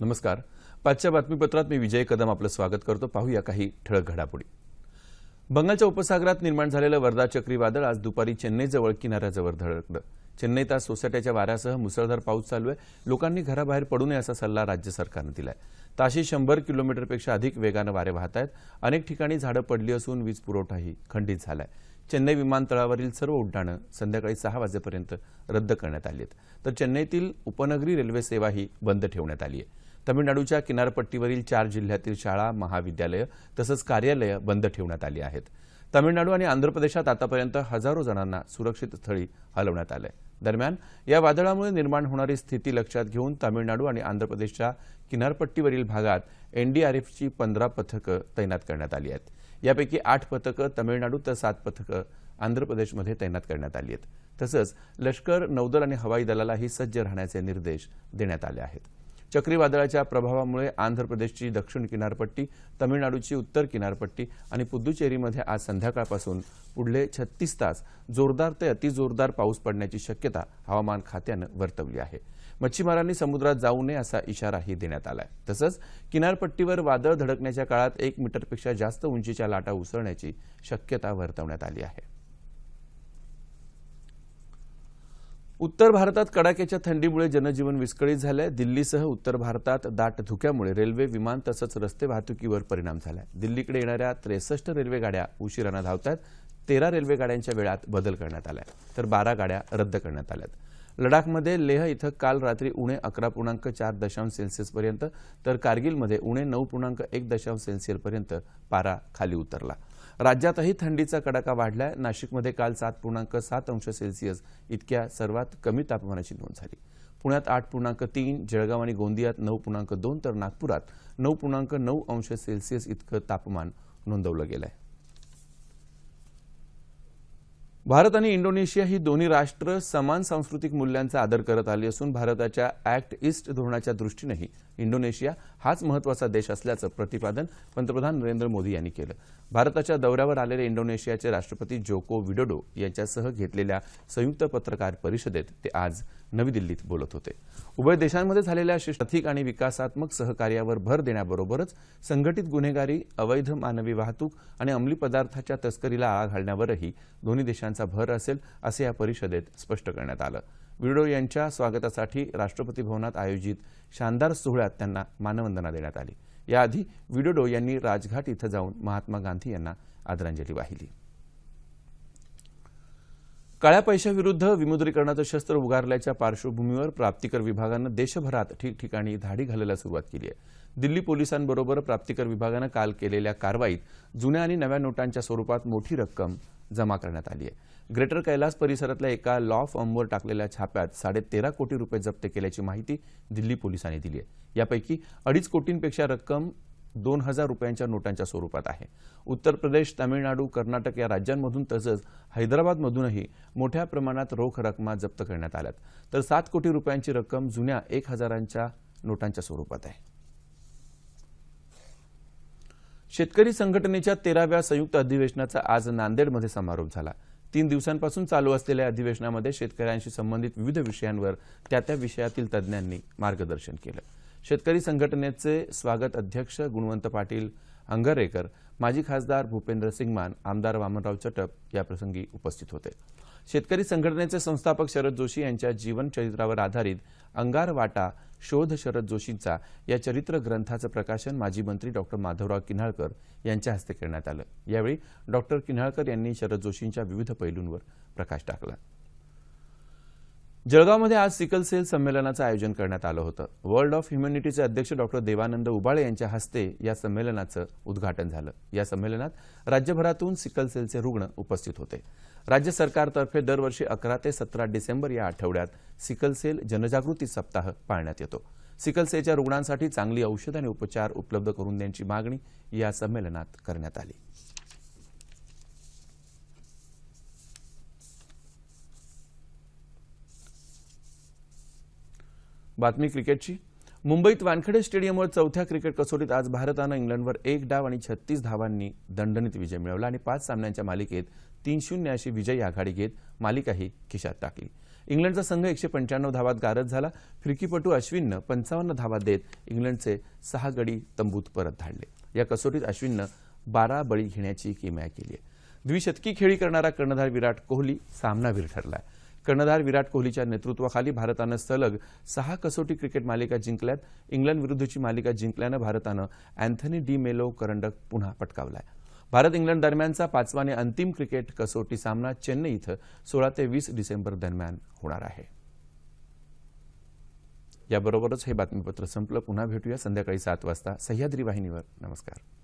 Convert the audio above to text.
नमस्कार. पाचच्या बातमीपत्रात मी विजय कदम आपलं स्वागत करतो. पाहूया काही ठळक घडामोडी. बंगालच्या उपसागरात निर्माण झालेलं वर्धा चक्रीवादळ आज दुपारी चेन्नईजवळ किनाऱ्याजवळ धडकलं. चेन्नईत आज सोसाट्याच्या वाऱ्यासह मुसळधार पाऊस चालू आहे. लोकांनी घराबाहेर पडू नये असा सल्ला राज्य सरकारनं दिलाय. ताशी शंभर किलोमीटरपेक्षा अधिक वेगानं वारे वाहत आहेत अनेक ठिकाणी झाडं पडली असून वीज पुरवठाही खंडित झालाय. चेन्नई विमानतळावरील सर्व उड्डाणं संध्याकाळी सहा वाजेपर्यंत रद्द करण्यात आली आहेत. तर चेन्नईतील उपनगरी रेल्वे सेवाही बंद ठेवण्यात आली आहे. तमिळनाडूच्या किनारपट्टीवरील चार जिल्ह्यातील शाळा महाविद्यालयं तसंच कार्यालयं बंद ठेवण्यात आली आहेत. तमिळनाडू आणि आंध्र प्रदेशात आतापर्यंत हजारो जणांना सुरक्षित स्थळी हलवण्यात आलंय. दरम्यान या वादळामुळे निर्माण होणारी स्थिती लक्षात घेऊन तामिळनाडू आणि आंध्र प्रदेशच्या किनारपट्टीवरील भागात एनडीआरएफची पंधरा पथकं तैनात करण्यात आली आहेत. यापैकी आठ पथकं तमिळनाडू तर सात पथकं आंध्र प्रदेशमध्ये तैनात करण्यात आली आहेत. तसंच लष्कर नौदल आणि हवाई दलालाही सज्ज राहण्याचे निर्देश देण्यात आले आहेत. चक्रीवादळाच्या प्रभावामुळे आंध्र प्रदेशची दक्षिण किनारपट्टी तमिळनाडूची उत्तर किनारपट्टी आणि पुद्दुचेरीमध्ये आज संध्याकाळपासून पुढले छत्तीस तास जोरदार ते अतिजोरदार पाऊस पडण्याची शक्यता हवामान खात्यानं वर्तवली आहे. मच्छीमारांनी समुद्रात जाऊ नये असा इशाराही देण्यात आलाय. तसंच किनारपट्टीवर वादळ धडकण्याच्या काळात एक मीटरपेक्षा जास्त उंचीच्या लाटा उसळण्याची शक्यता वर्तवण्यात आली आहे. उत्तर भारतात कडाक्याच्या थंडीमुळे जनजीवन विस्कळीत झालंय. दिल्लीसह उत्तर भारतात दाट धुक्यामुळे रेल्वे विमान तसंच रस्ते वाहतुकीवर परिणाम झालाय. दिल्लीकडे येणाऱ्या त्रेसष्ट रेल्वे गाड्या उशिरानं धावतात तेरा रेल्वे गाड्यांच्या वेळात बदल करण्यात आलाय. तर बारा गाड्या रद्द करण्यात आल्यात. लडाखमध्ये लेह इथं काल रात्री उणे अकरा पूर्णांक चार दशांश सेल्सिअसपर्यंत तर कारगिलमध्ये उणे नऊ पूर्णांक एक दशांश सेल्सिअसपर्यंत पारा खाली उतरला. राज्यातही थंडीचा कडाका वाढलाय. नाशिकमध्ये काल सात पूर्णांक सात अंश सेल्सिअस. इतक्या सर्वात कमी तापमानाची नोंद झाली. पुण्यात आठ पूर्णांक तीन जळगाव आणि गोंदियात नऊ पूर्णांक दोन तर नागपुरात नऊ पूर्णांक नऊ अंश सेल्सिअस इतकं तापमान नोंदवलं गेलं आहे भारत आणि इंडोनेशिया ही दोन्ही राष्ट्र समान सांस्कृतिक मूल्यांचा आदर करत आली असून भारताच्या ॲक्ट ईस्ट धोरणाच्या दृष्टीनंही इंडोनेशिया हाच महत्त्वाचा देश असल्याचं प्रतिपादन पंतप्रधान नरेंद्र मोदी यांनी केलं. भारताच्या दौऱ्यावर आलेले इंडोनेशियाचे राष्ट्रपती जोको विडोडो यांच्यासह घेतलेल्या संयुक्त पत्रकार परिषदेत ते आज नवी दिल्लीत बोलत होते. उभय देशांमध्ये झालेल्या आर्थिक आणि विकासात्मक सहकार्यावर भर देण्याबरोबरच संघटित गुन्हेगारी अवैध मानवी वाहतूक आणि अंमली पदार्थाच्या तस्करीला आळा घालण्यावरही दोन्ही देशांचा भर असेल असे या परिषदेत स्पष्ट करण्यात आलं. विडो यांच्या स्वागतासाठी राष्ट्रपती भवनात आयोजित शानदार सोहळ्यात त्यांना मानवंदना देण्यात आली. याआधी विडोडो यांनी राजघाट इथं जाऊन महात्मा गांधी यांना आदरांजली वाहिली. काळ्या पैशाविरुद्ध विमुद्रीकरणाचं शस्त्र उगारल्याच्या पार्श्वभूमीवर प्राप्तिकर विभागानं देशभरात ठिकठिकाणी धाडी घालायला सुरुवात केली आहे. दिल्ली पोलिसांबरोबर प्राप्तिकर विभागानं काल केलेल्या कारवाईत जुन्या आणि नव्या नोटांच्या स्वरूपात मोठी रक्कम जमा करण्यात आली आहे. ग्रेटर कैलास परिसरातल्या एका लॉ फॉर्मवर टाकलेल्या छाप्यात साडेतेरा कोटी रुपये जप्त केल्याची माहिती दिल्ली पोलिसांनी दिली आहे. यापैकी अडीच कोटींपेक्षा रक्कम दोन हजार रुपयांच्या नोटांच्या स्वरूपात आहे. उत्तर प्रदेश तामिळनाडू कर्नाटक या राज्यांमधून तसंच हैदराबादमधूनही मोठ्या प्रमाणात रोख रकमा जप्त करण्यात आल्यात. तर सात कोटी रुपयांची रक्कम जुन्या एक हजारांच्या नोटांच्या स्वरूपात आहे. शेतकरी संघटनेच्या तेराव्या संयुक्त अधिवेशनाचा आज नांदेडमध्ये समारोप झाला. तीन दिवसांपासून चालू असलेल्या अधिवेशनामध्ये शेतकऱ्यांशी संबंधित विविध विषयांवर त्या त्या विषयातील तज्ज्ञांनी मार्गदर्शन केलं. शेतकरी संघटनेचे स्वागत अध्यक्ष गुणवंत पाटील अंगरेकर माजी खासदार भूपेंद्र सिंगमान आमदार वामनराव चटप याप्रसंगी उपस्थित होते. शेतकरी संघटनेचे संस्थापक शरद जोशी यांच्या जीवनचरित्रावर आधारित अंगार वाटा शोध शरद जोशींचा या चरित्र ग्रंथाचं प्रकाशन माजी मंत्री डॉक्टर माधवराव किन्हाळकर यांच्या हस्ते करण्यात आलं. यावेळी डॉक्टर किन्हाळकर यांनी शरद जोशींच्या विविध पैलूंवर प्रकाश टाकला. जळगावमध्ये आज सिकल सेल संमेलनाचं आयोजन करण्यात आलं होतं. वर्ल्ड ऑफ ह्युमॅनिटीचे अध्यक्ष डॉक्टर देवानंद उबाळे यांच्या हस्ते या संमेलनाचं उद्घाटन झालं. या संमेलनात राज्यभरातून सिकल सेलचे रुग्ण उपस्थित होते. राज्य सरकारतर्फे दरवर्षी अकरा ते सतरा डिसेंबर या आठवड्यात सिकल सेल जनजागृती सप्ताह पाळण्यात येतो. सिकल सेलच्या रुग्णांसाठी चांगली औषध आणि उपचार उपलब्ध करून देण्याची मागणी या संमेलनात करण्यात आली. बातमी क्रिकेटची. मुंबईत वानखेडे स्टेडियमवर चौथ्या क्रिकेट कसोटीत आज भारतानं इंग्लंडवर एक डाव आणि छत्तीस धावांनी दणदणीत विजय मिळवला आणि पाच सामन्यांच्या मालिकेत तीन शून्य अशी विजयी आघाडी घेत मालिकाही खिशात टाकली. इंग्लंडचा संघ एकशे पंच्याण्णव धावात गारद झाला. फिरकीपटू अश्विननं पंचावन्न धावा देत इंग्लंडचे सहा गडी तंबूत परत धाडले. या कसोटीत अश्विननं बारा बळी घेण्याची किमया केली आहे. द्विशतकी खेळी करणारा कर्णधार विराट कोहली सामनावीर ठरला आहे कर्णधार विराट कोहलीच्या नेतृत्वाखाली भारतानं सलग सहा कसोटी क्रिकेट मालिका जिंकल्यात. इंग्लंड विरुद्धची मालिका जिंकल्यानं भारतानं अँथनी डी मेलो करंडक पुन्हा पटकावलाय. भारत इंग्लंड दरम्यानचा पाचवा आणि अंतिम क्रिकेट कसोटी सामना चेन्नई इथं सोळा ते वीस डिसेंबर दरम्यान होणार आहे. याबरोबरच हे बातमीपत्र संपलं. पुन्हा भेटूया संध्याकाळी सात वाजता. सह्याद्री वाहिनीवर. नमस्कार.